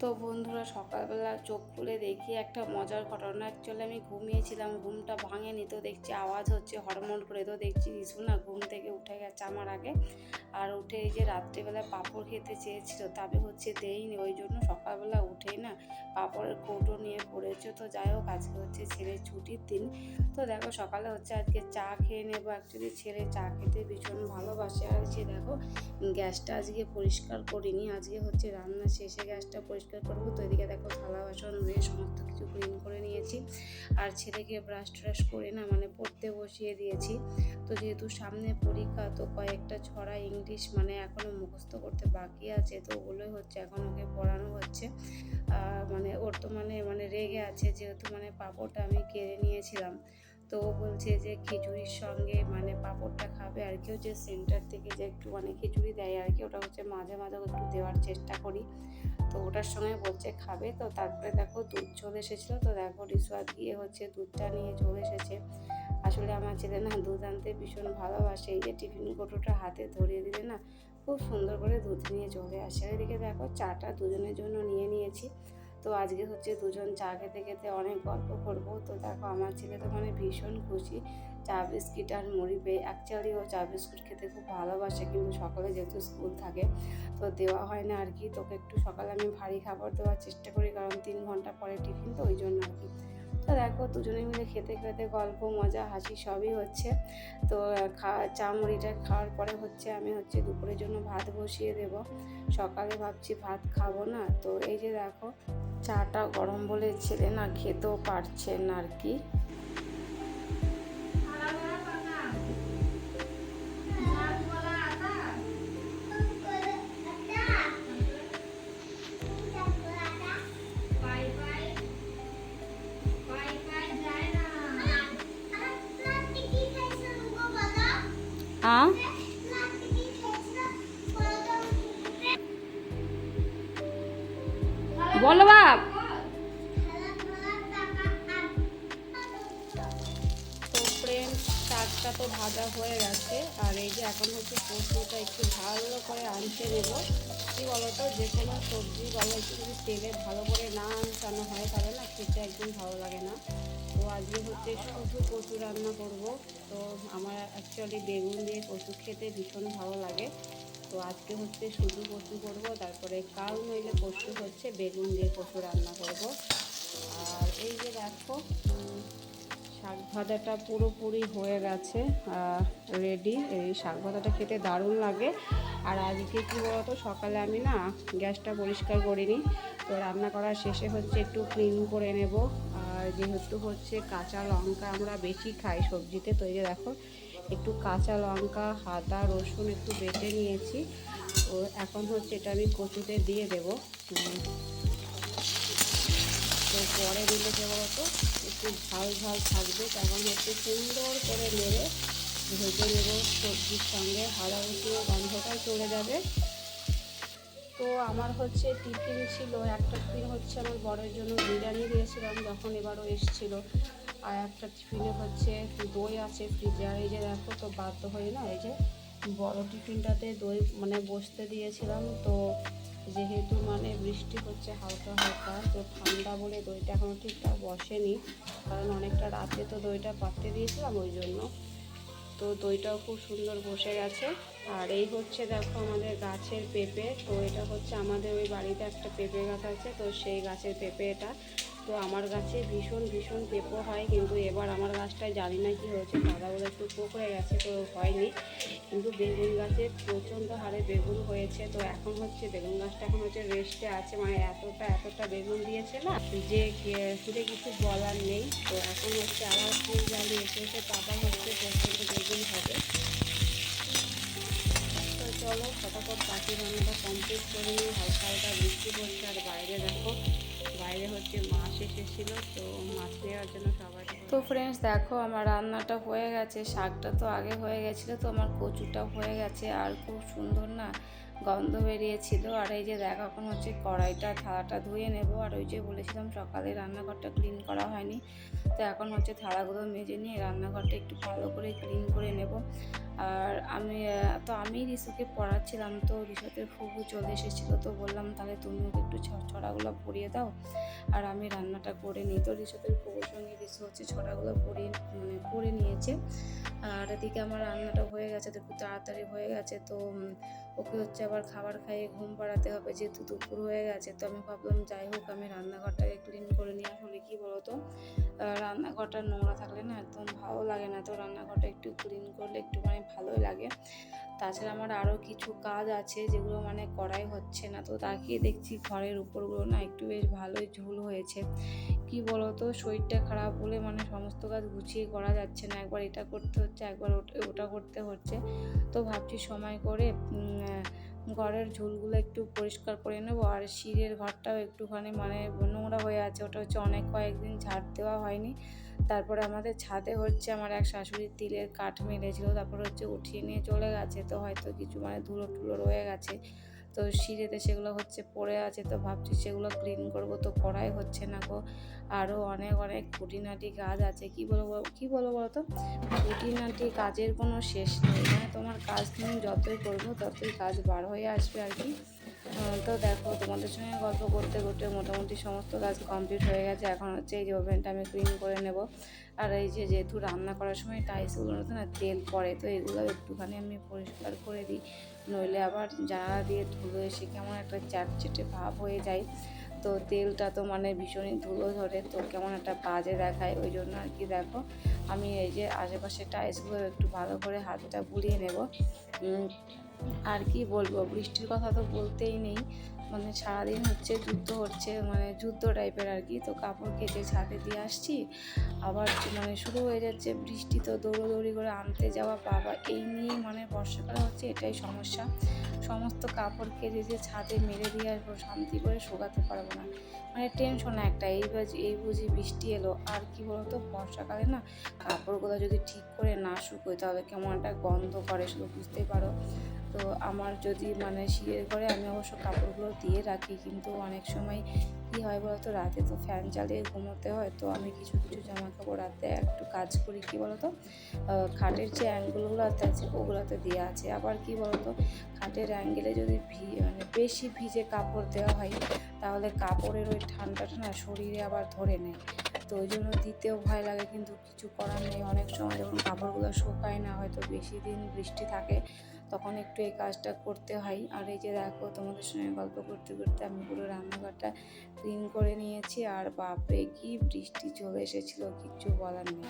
তো বন্ধুরা, সকালবেলা চোখ খুলে দেখি একটা মজার ঘটনা। অ্যাকচুয়ালি আমি ঘুমিয়েছিলাম, ঘুমটা ভাঙেনি তো দেখছি আওয়াজ হচ্ছে হরমোন করে তো দেখছি রিসু না ঘুম থেকে উঠে গেছে আমার আগে। আর উঠে এই যে রাত্রিবেলা পাঁপড় খেতে চেয়েছিল, তবে হচ্ছে দেইনি ওই জন্য সকালবেলা উঠেই না পাঁপড়ের কৌটো নিয়ে পড়েছে। তো যাই হোক, আজকে হচ্ছে ছেলের ছুটির দিন। তো দেখো, সকালে হচ্ছে আজকে চা খেয়ে নেব। অ্যাকচুয়ালি ছেলে চা খেতে ভীষণ ভালোবাসে। আর যে দেখো, গ্যাসটা আজকে পরিষ্কার করিনি। আজকে হচ্ছে রান্না শেষে গ্যাসটা পরিষ্কার করব। তো এদিকে দেখো, থালা বাসন ধুয়ে সমস্ত কিছু ক্লিন করে নিয়েছি। আর ছেলেকে ব্রাশ ট্রাশ করে না মানে পড়তে বসিয়ে দিয়েছি। তো যেহেতু সামনে পরীক্ষা, তো কয়েকটা ছড়া ইংলিশ মানে এখনও মুখস্থ করতে বাকি আছে, তো ওগুলোই হচ্ছে, এখন ওকে পড়ানো হচ্ছে। মানে ওর তো মানে মানে রেগে আছে, যেহেতু মানে পাঁপড়টা আমি কেড়ে নিয়েছিলাম। তো ও বলছে যে খিচুড়ির সঙ্গে মানে পাঁপড়টা খাবে, আর কি হচ্ছে সেন্টার থেকে যে একটু মানে খিচুড়ি দেয়, আর কি, ওটা হচ্ছে মাঝে মাঝে একটু দেওয়ার চেষ্টা করি। তো ওটার সঙ্গে বলছে খাবে, তো তারপরে দেখো দুধ চলে এসেছিল, তো দেখো রিসোয়ার্ট গিয়ে হচ্ছে দুধটা নিয়ে চলে এসেছে। আসলে আমার ছেলে না দুধ আনতে ভীষণ ভালোবাসে। এই যে টিফিন কোটোটা হাতে ধরিয়ে দিলে না খুব সুন্দর করে দুধ নিয়ে চলে আসে। এদিকে দেখো চাটা দুজনের জন্য নিয়ে নিয়েছি। তো আজকে হচ্ছে দুজন চা খেতে খেতে অনেক গল্প করব। তো দেখো আমার ছেলে তো মানে ভীষণ খুশি। চা বিস্কিট আর মুড়ি পেয়ে অ্যাকচুয়ালি ও চা বিস্কুট খেতে খুব ভালোবাসে কিন্তু সকালে যেহেতু স্কুল থাকে, তো দেওয়া হয় না আর কি। তোকে একটু সকালে আমি ভারী খাবার দেওয়ার চেষ্টা করি কারণ তিন ঘণ্টা পরে টিফিন তো ওই জন্য আর কি। তো দেখো দুজনে মিলে খেতে খেতে গল্প, মজা, হাসি সবই হচ্ছে। তো খাওয়া চা মুড়িটা খাওয়ার পরে হচ্ছে আমি হচ্ছে দুপুরের জন্য ভাত বসিয়ে দেব। সকালে ভাবছি ভাত খাব না। তো এই যে দেখো, চাটা গরম বলে ছেলে না খেতেও পারছেন আর কি। হ্যাঁ বলো বাপ। তো শাকটা তো ভাজা হয়ে গেছে। আর এই যে এখন হচ্ছে পোস্তটা একটু ভালো করে আনতে নেব কি বলতো? যে কোনো সবজি বলো, একটু যদি তেলে ভালো করে না আনসানো হয় তাহলে খেতে একদম ভালো লাগে না। তো আজকে হচ্ছে শুধু কচু রান্না করব। তো আমার অ্যাকচুয়ালি বেগুন দিয়ে কচু খেতে ভীষণ ভালো লাগে। তো আজকে হচ্ছে শুধু কচু করব, তারপরে কাল নইলে কচু হচ্ছে বেগুন দিয়ে কচু রান্না করব। আর এই যে দেখো, শাক ভাজাটা পুরোপুরি হয়ে গেছে রেডি এই শাক ভাজাটা খেতে দারুণ লাগে। আর আজকে কী বলতো, সকালে আমি না গ্যাসটা পরিষ্কার করিনি, তো রান্না করার শেষে হচ্ছে একটু ক্লিন করে নেব। আর যেহেতু হচ্ছে কাঁচা লঙ্কা আমরা বেশি খাই সবজিতে, তো এই যে দেখো, একটু কাঁচা লঙ্কা, আদা, রসুন একটু বেটে নিয়েছি। তো এখন হচ্ছে এটা আমি কচুতে দিয়ে দেবো। তো পরে দিলে কি বলতো, একটু ঝাল ঝাল থাকবে তখন হচ্ছে সুন্দর করে নেড়ে ভেজে নেব সবজির সঙ্গে হাওয়া উঠিয়ে গন্ধটা চলে যাবে। তো আমার হচ্ছে টিফিন ছিল, একটা টিফিন হচ্ছে আমার বড়ের জন্য বিরিয়ানি দিয়েছিলাম, যখন এবারও এসেছিল। আর একটা টিফিনে হচ্ছে দই আছে ফ্রিজে। আর এই যে দেখো তো, বাধ্য হয়ে না, এই যে বড় টিফিনটাতে দই মানে বসতে দিয়েছিলাম। তো যেহেতু মানে বৃষ্টি হচ্ছে হালকা হালকা, তো ঠান্ডা বলে দইটা এখনও ঠিকঠাক বসেনি। কারণ অনেকটা রাতে তো দইটা পাততে দিয়েছিলাম ওই জন্য। তো দইটাও খুব সুন্দর বসে গেছে। আর এই হচ্ছে দেখো আমাদের গাছের পেঁপে। তো এটা হচ্ছে আমাদের ওই বাড়িতে একটা পেঁপে গাছ আছে, তো সেই গাছের পেঁপে এটা। তো আমার গাছে ভীষণ ভীষণ পেঁপো হয়, কিন্তু এবার আমার গাছটায় জানি না কি হয়েছে। পাতাগুলো একটু পোকড়ে গেছে, তো হয়নি। কিন্তু বেগুন গাছে প্রচণ্ড হারে বেগুন হয়েছে। তো এখন হচ্ছে বেগুন গাছটা এখন হচ্ছে রেস্টে আছে। মানে এতটা এতটা বেগুন দিয়েছে না, যে যে কিছু বলার নেই। তো এখন হচ্ছে আবার ফুল জ্বালিয়ে এসে এসে আবার হচ্ছে চলো ফটাফট পাখি রান্নাটা কমপ্লিট করে নিই হালকা হালকা বৃষ্টি পড়ছে আর বাইরে দেখো, বাইরে হচ্ছে মাছ এসেছিল, তো মাছ নেওয়ার জন্য সবাই তো ফ্রেন্ডস দেখো আমার রান্নাটা হয়ে গেছে। শাকটা তো আগে হয়ে গেছিল, তো আমার কচুটা হয়ে গেছে। আর খুব সুন্দর না গন্ধ বেরিয়েছিল। আর এই যে দেখ, এখন হচ্ছে কড়াইটা, থালাটা ধুয়ে নেব। আর ওই যে বলেছিলাম, সকালে রান্নাঘরটা ক্লিন করা হয়নি। তো এখন হচ্ছে থালাগুলো মেজে নিয়ে রান্নাঘরটা একটু ভালো করে ক্লিন করে নেব। আর আমি তো আমি রিসুকে পড়াচ্ছিলাম তো রিসুতের ফুবু চলে এসেছিল তো বললাম তাহলে তুমি ওকে একটু ছড়াগুলো পরিয়ে দাও। আর আমি রান্নাটা করে নিই তো রিসুতের ফুবুর সঙ্গে রিসু হচ্ছে ছড়াগুলো পরিয়ে মানে করে নিয়েছে। আর এদিকে আমার রান্নাটা হয়ে গেছে তো একটু তাড়াতাড়ি হয়ে গেছে তো ওকে হচ্ছে আবার খাবার খাইয়ে ঘুম পাড়াতে হবে যেহেতু দুপুর হয়ে গেছে তো আমি ভাবলাম যাই হোক আমি রান্নাঘরটাকে ক্লিন করে নিয়ে আসলে কী আহ, রান্নাঘরটা নোংরা থাকলে না একদম ভালো লাগে না তো রান্নাঘরটা একটু ক্লিন করলে একটু মানে ভালোই লাগে। তাছাড়া আমার আরও কিছু কাজ আছে যেগুলো মানে করাই হচ্ছে না। তো তাকিয়ে দেখছি ঘরের উপরগুলো না একটু বেশ ভালোই ঝুল হয়েছে। কি বলতো? শরীরটা খারাপ হলে মানে সমস্ত কাজ গুছিয়ে করা যাচ্ছে না। একবার এটা করতে হচ্ছে, একবার ওটা ওটা করতে হচ্ছে। তো ভাবছি সময় করে ঘরের ঝুলগুলো একটু পরিষ্কার করে নেব। আর শিরের ঘরটাও একটুখানি মানে নোংরা হয়ে আছে। ওটা হচ্ছে অনেক কয়েকদিন ঝাড় দেওয়া হয়নি। তারপরে আমাদের ছাদে হচ্ছে আমার এক শাশুড়ির তিলের কাঠ মেরেছিল, তারপর হচ্ছে উঠিয়ে নিয়ে চলে গেছে, তো হয়তো কিছু মানে ধুলো টুলো রয়ে গেছে। তো সিঁড়িতে সেগুলো হচ্ছে পড়ে আছে, তো ভাবছি সেগুলো ক্লিন করব, তো করাই হচ্ছে না গো। আরও অনেক অনেক খুঁটিনাটি কাজ আছে। কি বলব কি বলব বলতো? খুঁটিনাটি কাজের কোনো শেষ নেই। মানে তোমার কাজ তুমি যতই করব, ততই কাজ বার হয়ে আসবে আর কি। তো দেখো, তোমাদের সঙ্গে গল্প করতে করতে মোটামুটি সমস্ত কাজ কমপ্লিট হয়ে গেছে। এখন হচ্ছে এই যে ওভেনটা আমি ক্লিন করে নেব। আর এই যে যেহেতু রান্না করার সময় টাইলসগুলোতে না তেল পড়ে, তো এগুলো একটুখানি আমি পরিষ্কার করে দিই। নইলে আবার জানালা দিয়ে ধুলো এসে কেমন একটা চ্যাটচেটে ভাব হয়ে যায়, তো তেলটা তো মানে ভীষণই ধুলো ধরে, তো কেমন একটা বাজে দেখায়, ওই জন্য আর কি দেখো, আমি এই যে আশেপাশে টাইলসগুলো একটু ভালো করে হাতটা বুলিয়ে নেব। আর কি বলব, বৃষ্টির কথা তো বলতেই নেই মানে সারাদিন হচ্ছে যুদ্ধ হচ্ছে মানে যুদ্ধ টাইপের আর কি। তো কাপড় কেচে ছাদে দিয়ে আসছি। আবার মানে শুরু হয়ে যাচ্ছে বৃষ্টি, তো দৌড়োদৌড়ি করে আনতে যাওয়া বাবা। এই নিয়ে মানে বর্ষাকালে হচ্ছে, এটাই সমস্যা। সমস্ত কাপড় কেচে যে ছাদে মেরে দিয়ে আসব, শান্তি করে শুকাতে পারব না। মানে টেনশন একটা, এই এই বুঝি বৃষ্টি এলো। আর কি বলতো, বর্ষাকালে না কাপড়গুলো যদি ঠিক করে না শুকোয়, তাহলে কেমন একটা গন্ধ করে, শুধু বুঝতেই পারো। তো আমার যদি মানে শিয়ের ঘরে আমি অবশ্য কাপড়গুলো দিয়ে রাখি, কিন্তু অনেক সময় কী হয় বলতো, রাতে তো ফ্যান চালিয়ে ঘুমোতে হয়, তো আমি কিছু কিছু জামা কাপড় রাতে একটু কাজ করি, কী বলতো খাটের যে অ্যাঙ্গেলগুলো আছে ওগুলোতে দেওয়া আছে। আবার কি বলতো, খাটের অ্যাঙ্গেলে যদি ভি মানে বেশি ভিজে কাপড় দেওয়া হয়, তাহলে কাপড়ের ওই ঠান্ডাটা না শরীরে আবার ধরে নেয়। তো ওই জন্য দিতেও ভয় লাগে, কিন্তু কিছু করার নেই। অনেক সময় যখন কাপড়গুলো শুকায় না, হয়তো বেশি দিন বৃষ্টি থাকে তখন একটু এই কাজটা করতে হয়। আর এই যে দেখো, তোমাদের সঙ্গে গল্প করতে করতে আমি পুরো রান্নাঘরটা ক্লিন করে নিয়েছি। আর বাপরে, কি বৃষ্টি চলে এসেছিল, কিচ্ছু বলার নেই।